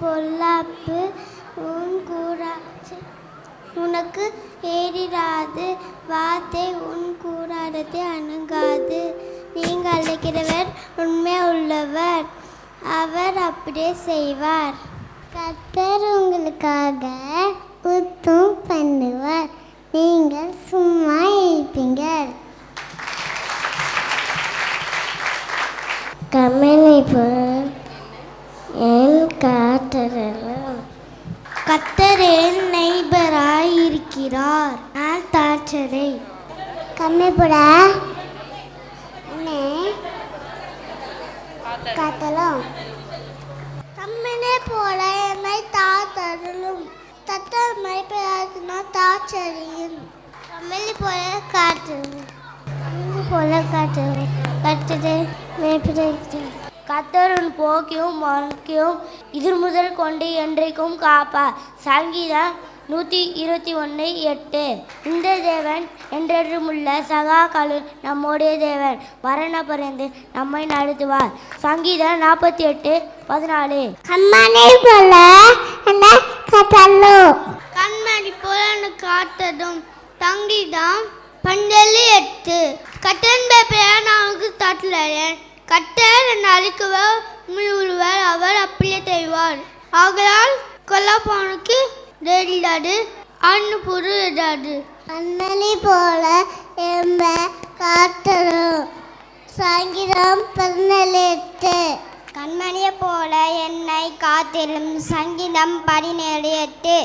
பொல்லாப்பு உன் கூறாச்சு உனக்கு ஏறிடாது. வார்த்தை உன் கூடாரத்தை அணுகாது. நீங்கள் அழைக்கிறவர் உண்மை உள்ளவர். அவர் அப்படியே செய்வார். கத்தர் உங்களுக்காக உத்தும் பண்ணுவார். நீங்கள் சும்மா இருப்பீங்க. கம்மனை போல் என் கத்தர் என் நெய்பராய் இருக்கிறார் நான் தாட்சரை கம்மைப்புட காத்தலும். கம்மனே போல என்னை தாத்தருளும் தத்தர் மைப்பராதுனா தாச்சரியும் கம்மலி போல காற்று கம்மலி போல காற்று கட்டுது மைப்பிடித்து கத்தர் உன் போக்கையும் மறக்கையும் இது முதல் கொண்டு என்றைக்கும் காப்பார். சங்கீதம் நூற்றி இருபத்தி ஒன்று எட்டு. இந்த தேவன் என்றென்றுமுள்ள சகா கழு நம்முடைய தேவன். மரண பரிந்து நம்மை நடத்துவார். சங்கீதம் நாற்பத்தி எட்டு பதினாலு. கம்மனை போல கண்மணி போல காத்ததும் தங்கிதான் பண்டலி எட்டு. கட்டன் பேப்பையா நமக்கு தட்டலையன் கட்டர் அழிக்குவர் உள்வர் அவர் அப்படியே செய்வார் ஆகலால் கொல்லப்பவனுக்கு தெரியாது அண்ணு புரு இடாது கண்மணி போல எம்ப காத்தரும் சங்கீதம் பதினெட்டு. கண்மணியை போல என்னை காத்திரும் சங்கீதம் பதினேழு எட்டு.